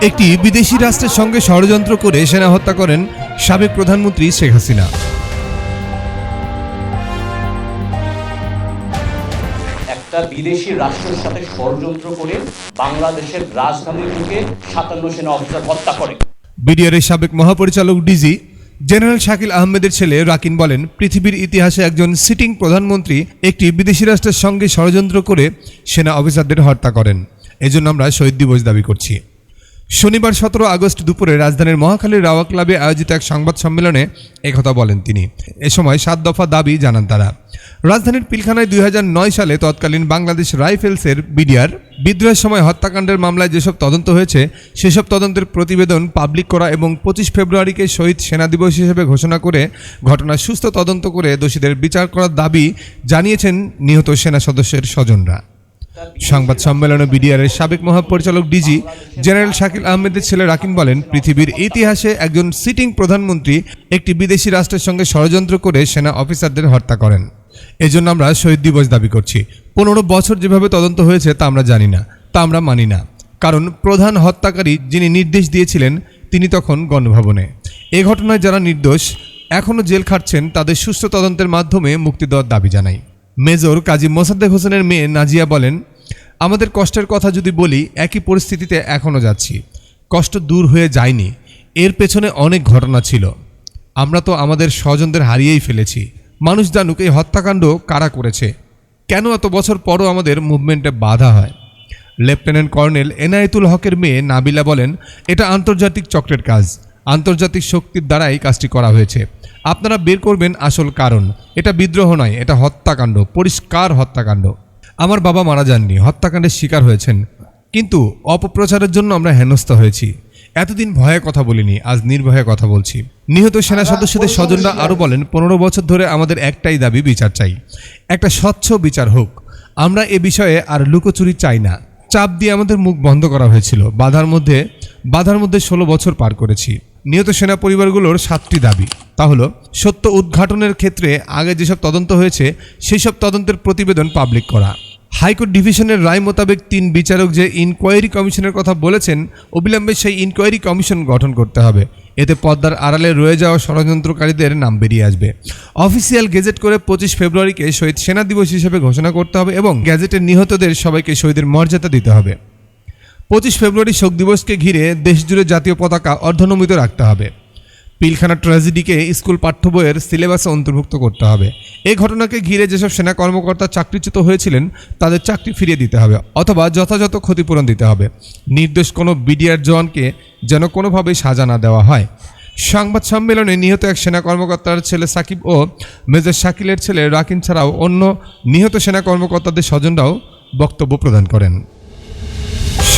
একটি বিদেশি রাষ্ট্রের সঙ্গে ষড়যন্ত্র করে সেনা হত্যা করেন সাবেক প্রধানমন্ত্রী শেখ হাসিনা। একটা বিদেশি রাষ্ট্রের সাথে ষড়যন্ত্র করে বাংলাদেশের রাজধানী থেকে সাতান্ন সেনা অফিসার হত্যা করে। বিডিআরের সাবেক মহাপরিচালক ডিজি জেনারেল শাকিল আহমেদের ছেলে রাকিন বলেন পৃথিবীর ইতিহাসে একজন সিটিং প্রধানমন্ত্রী একটি বিদেশি রাষ্ট্রের সঙ্গে ষড়যন্ত্র করে সেনা অফিসারদের হত্যা করেন। এজন্য আমরা শহীদ দিবস দাবি করছি। শনিবার সতেরো আগস্ট দুপুরে রাজধানীর মহাখালীর রাওয়া ক্লাবে আয়োজিত এক সংবাদ সম্মেলনে একথা বলেন তিনি। এ সময় সাত দফা দাবি জানান তারা। রাজধানীর পিলখানায় দুই হাজার নয় সালে তৎকালীন বাংলাদেশ রাইফেলসের বিডিআর বিদ্রোহের সময় হত্যাকাণ্ডের মামলায় যেসব তদন্ত হয়েছে, সেসব তদন্তের প্রতিবেদন পাবলিক করা এবং পঁচিশ ফেব্রুয়ারিকে শহীদ সেনা দিবস হিসেবে ঘোষণা করে ঘটনার সুস্থ তদন্ত করে দোষীদের বিচার করার দাবি জানিয়েছেন নিহত সেনা সদস্যের স্বজনরা। সংবাদ সম্মেলনে বিডিআরের সাবেক মহাপরিচালক ডিজি জেনারেল শাকিল আহমেদের ছেলে রাকিন বলেন, পৃথিবীর ইতিহাসে একজন সিটিং প্রধানমন্ত্রী একটি বিদেশি রাষ্ট্রের সঙ্গে ষড়যন্ত্র করে সেনা অফিসারদের হত্যা করেন। এজন্য আমরা শহীদ দিবস দাবি করছি। পনেরো বছর যেভাবে তদন্ত হয়েছে, তা আমরা জানি না, তা আমরা মানি না। কারণ প্রধান হত্যাকারী যিনি নির্দেশ দিয়েছিলেন, তিনি তখন গণভবনে। এ ঘটনায় যারা নির্দোষ এখনও জেল খাটছেন, তাদের সুস্থ তদন্তের মাধ্যমে মুক্তি দেওয়ার দাবি জানাই। মেজর কাজী মোসাদ্দেক হোসেনের মেয়ে নাজিয়া বলেন আমাদের কষ্টের কথা যদি বলি, একই পরিস্থিতিতে এখনও যাচ্ছি। কষ্ট দূর হয়ে যায়নি। এর পেছনে অনেক ঘটনা ছিল। আমরা তো আমাদের স্বজনদের হারিয়েই ফেলেছি। মানুষ জানুক, এই হত্যাকাণ্ড কারা করেছে? কেন এত বছর পরও আমাদের মুভমেন্টে বাধা হয়? লেফটেন্যান্ট কর্নেল এনায়েতুল হকের মেয়ে নাবিলা বলেন, এটা আন্তর্জাতিক চক্রের কাজ। আন্তর্জাতিক শক্তির দ্বারাই কাজটি করা হয়েছে। আপনারা বের করবেন আসল কারণ। এটা বিদ্রোহ নয়, এটা হত্যাকাণ্ড, পরিষ্কার হত্যাকাণ্ড। আমার বাবা মারা যাননি হত্যাকাণ্ডের শিকার হয়েছেন। কিন্তু অপপ্রচারের জন্য আমরা হেনস্থা হয়েছি। এতদিন ভয়ে কথা বলিনি আজ নির্ভয়ে কথা বলছি। নিহত সেনা সদস্যদের স্বজনরা আরও বলেন পনেরো বছর ধরে আমাদের একটাই দাবি বিচার চাই। একটা স্বচ্ছ বিচার হোক। আমরা এ বিষয়ে আর লুকোচুরি চাই না। চাপ দিয়ে আমাদের মুখ বন্ধ করা হয়েছিল। বাধার মধ্যে বাধার মধ্যে ষোলো বছর পার করেছি। নিহত সেনা পরিবারগুলোর সাতটি দাবি। তা হলো, সত্য উদ্ঘাটনের ক্ষেত্রে আগে যেসব তদন্ত হয়েছে সেই সব তদন্তের প্রতিবেদন পাবলিক করা। হাইকোর্ট ডিভিশনের রায় মোতাবেক তিন বিচারক যে ইনকোয়ারি কমিশনের কথা বলেছেন, অবিলম্বে সেই ইনকোয়ারি কমিশন গঠন করতে হবে। এতে পদ্মার আড়ালে রয়ে যাওয়া ষড়যন্ত্রকারীদের নাম বেরিয়ে আসবে। অফিসিয়াল গেজেট করে পঁচিশ ফেব্রুয়ারিকে শহীদ সেনা দিবস হিসেবে ঘোষণা করতে হবে এবং গ্যাজেটের নিহতদের সবাইকে শহীদের মর্যাদা দিতে হবে। পঁচিশ ফেব্রুয়ারি শোক দিবসকে ঘিরে দেশজুড়ে জাতীয় পতাকা অর্ধনমিত রাখতে হবে। পিলখানা ট্র্যাজেডিকে স্কুল পাঠ্য বইয়ের সিলেবাসে অন্তর্ভুক্ত করতে হবে। এই ঘটনাকে ঘিরে যেসব সেনা কর্মকর্তা চাকরিচ্যুত হয়েছিলেন, তাদের চাকরি ফিরিয়ে দিতে হবে অথবা যথাযথ ক্ষতিপূরণ দিতে হবে। নির্দোষ কোনো বিডিআর জওয়ানকে যেন কোনোভাবেই সাজা না দেওয়া হয়। সংবাদ সম্মেলনে নিহত এক সেনা কর্মকর্তার ছেলে সাকিব ও মেজর শাকিলের ছেলে রাকিন ছাড়াও অন্য নিহত সেনা কর্মকর্তাদের স্বজনরাও বক্তব্য প্রদান করেন।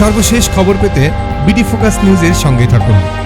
সর্বশেষ খবর পেতে বিডি ফোকাস নিউজের সঙ্গে থাকুন।